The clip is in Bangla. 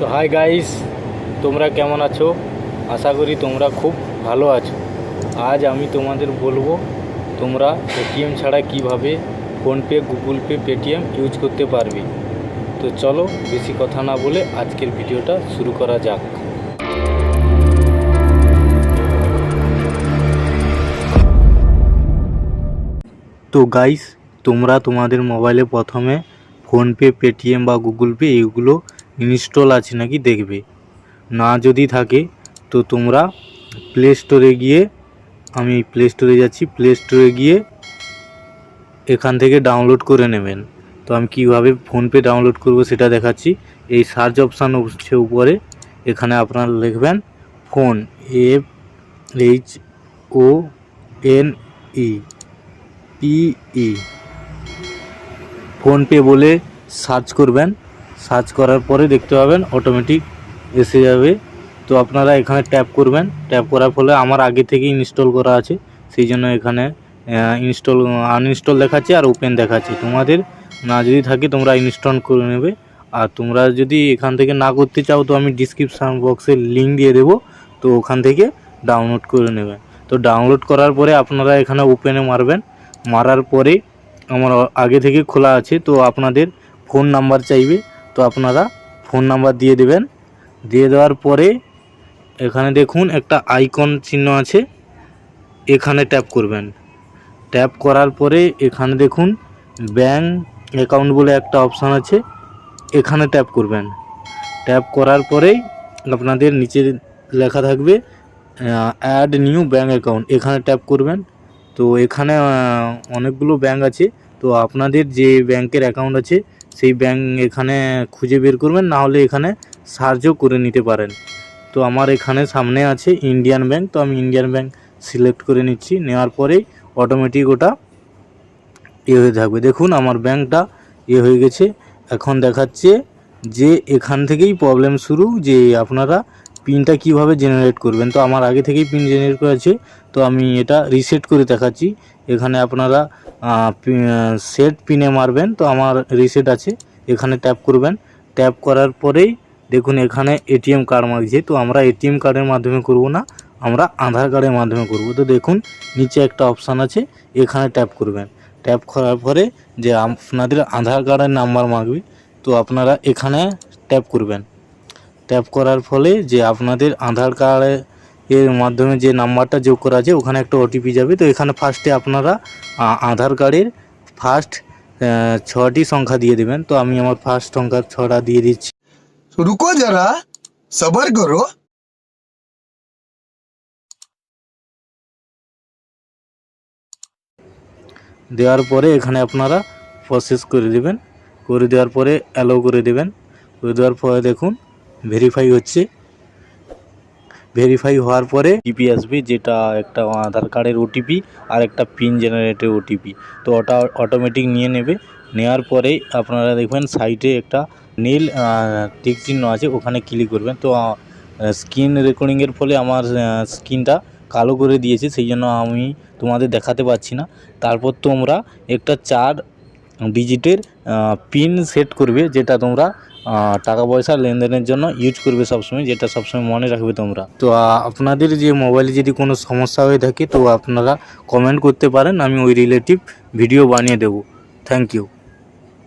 তো হাই গাইস তোমরা কেমন আছো? আশা করি তোমরা খুব ভালো আছো। আজ আমি তোমাদের বলব, তোমরা এটিএম ছাড়া কীভাবে PhonePe Google Pay Paytm use করতে পারবে। তো চলো, বেশি কথা না বলে আজকের ভিডিওটা শুরু করা যাক। তো গাইস তোমরা তোমাদের মোবাইলে প্রথমে ফোনপে পেটিএম বা গুগল পে এগুলো ইনস্টল আছে নাকি দেখবে। না যদি থাকে, তো তোমরা প্লে স্টোরে গিয়ে, আমি প্লে স্টোরে যাচ্ছি প্লে স্টোরে গিয়ে এখান থেকে ডাউনলোড করে নেবেন। তো আমি কীভাবে ফোনপে ডাউনলোড করব সেটা দেখাচ্ছি। এই সার্চ অপশান হচ্ছে উপরে, এখানে আপনারা লিখবেন phone F H O N E P E PhonePe বলে সার্চ করবেন। সার্চ করার পরে দেখতে পাবেন অটোমেটিক এসে যাবে। তো আপনারা এখানে ট্যাপ করবেন। ট্যাপ করার ফলে আমার আগে থেকে ইনস্টল করা আছে। সেই জন্য এখানে ইনস্টল আনইনস্টল দেখাচ্ছে আর ওপেন দেখাচ্ছে। তোমাদের না যদি থাকে তোমরা ইনস্টল করে নেবে। আর তোমরা যদি এখান থেকে না করতে চাও তো আমি ডিসক্রিপশান বক্সে লিঙ্ক দিয়ে দেবো। তো ওখান থেকে ডাউনলোড করে নেবে। তো ডাউনলোড করার পরে আপনারা এখানে ওপেনে মারবেন। মারার পরে আমার আগে থেকে খোলা আছে। তো আপনাদের ফোন নাম্বার চাইবে। তো আপনারা ফোন নাম্বার দিয়ে দেবেন। দিয়ে দেওয়ার পরে এখানে দেখুন একটা আইকন চিহ্ন আছে। এখানে ট্যাপ করবেন। ট্যাপ করার পরে এখানে দেখুন ব্যাঙ্ক অ্যাকাউন্ট বলে একটা অপশান আছে। এখানে ট্যাপ করবেন। ট্যাপ করার পরেই আপনাদের নিচে লেখা থাকবে অ্যাড নিউ ব্যাঙ্ক অ্যাকাউন্ট এখানে ট্যাপ করবেন। তো এখানে অনেকগুলো ব্যাঙ্ক আছে। তো আপনাদের যে ব্যাংকের অ্যাকাউন্ট আছে সেই ব্যাংক এখানে খুঁজে বের করবেন, না হলে এখানে সার্চও করে নিতে পারেন। তো আমার এখানে সামনে আছে ইন্ডিয়ান ব্যাংক তো আমি ইন্ডিয়ান ব্যাংক সিলেক্ট করে নিচ্ছি। নেওয়ার পরেই অটোমেটিক ওটা ইয়ে হয়ে থাকবে। দেখুন, আমার ব্যাংকটা ইয়ে হয়ে গেছে। এখন দেখাচ্ছে যে এখান থেকেই প্রবলেম শুরু, যে আপনারা পিনটা কীভাবে জেনারেট করবেন? তো আমার আগে থেকেই পিন জেনারেট করা আছে, তো আমি এটা রিসেট করে দেখাচ্ছি। এখানে আপনারা সেট পিনে মারবেন, তো আমার রিসেট আছে, এখানে ট্যাপ করবেন। ট্যাপ করার পরেই দেখুন এখানে এটিএম কার্ড মাগছে তো আমরা এটিএম কার্ডের মাধ্যমে করব না, আমরা আধার কার্ডের মাধ্যমে করব। তো দেখুন, নিচে একটা অপশান আছে, এখানে ট্যাপ করবেন। ট্যাপ করার পরে যে আপনাদের আধার কার্ডের নাম্বার মাগবে তো আপনারা এখানে ট্যাপ করবেন। ট্যাপ করার ফলে যে আপনাদের আধার কার্ডে এর মাধ্যমে যে নাম্বারটা যোগ করা আছে ওখানে একটা ওটিপি যাবে। তো এখানে ফার্স্টে আপনারা আধার কার্ডের ফার্স্ট ছটি সংখ্যা দিয়ে দেবেন। তো আমি আমার ফার্স্ট সংখ্যা ছটা দিয়ে দিচ্ছি। রুকো যারা সবার করো। দেওয়ার পরে এখানে আপনারা প্রসেস করে দেবেন। করে দেওয়ার পরে অ্যালো করে দেবেন। করে দেওয়ার পরে দেখুন ভেরিফাই হচ্ছে। ভেরিফাই হওয়ার পরে ওটিপি আসবে, যেটা একটা আধার কার্ডের ওটিপি আর একটা পিন জেনারেটের ওটিপি তো ওটা অটোমেটিক নিয়ে নেবে। নেওয়ার পরেই আপনারা দেখবেন সাইডে একটা নীল টিক চিহ্ন আছে, ওখানে ক্লিক করবেন। তো স্ক্রিন রেকর্ডিংয়ের ফলে আমার স্ক্রিনটা কালো করে দিয়েছে, সেই জন্য আমি তোমাদের দেখাতে পাচ্ছি না। তারপর তোমরা একটা চার ডিজিটের পিন সেট করবে, যেটা তোমরা টাকা পয়সা লেনদেনের জন্য ইউজ করবে সবসময়, যেটা সবসময় মনে রাখবে তোমরা। তো আপনাদের যে মোবাইলে যদি কোনো সমস্যা হয়ে থাকে, তো আপনারা কমেন্ট করতে পারেন, আমি ওই রিলেটিভ ভিডিও বানিয়ে দেব। Thank you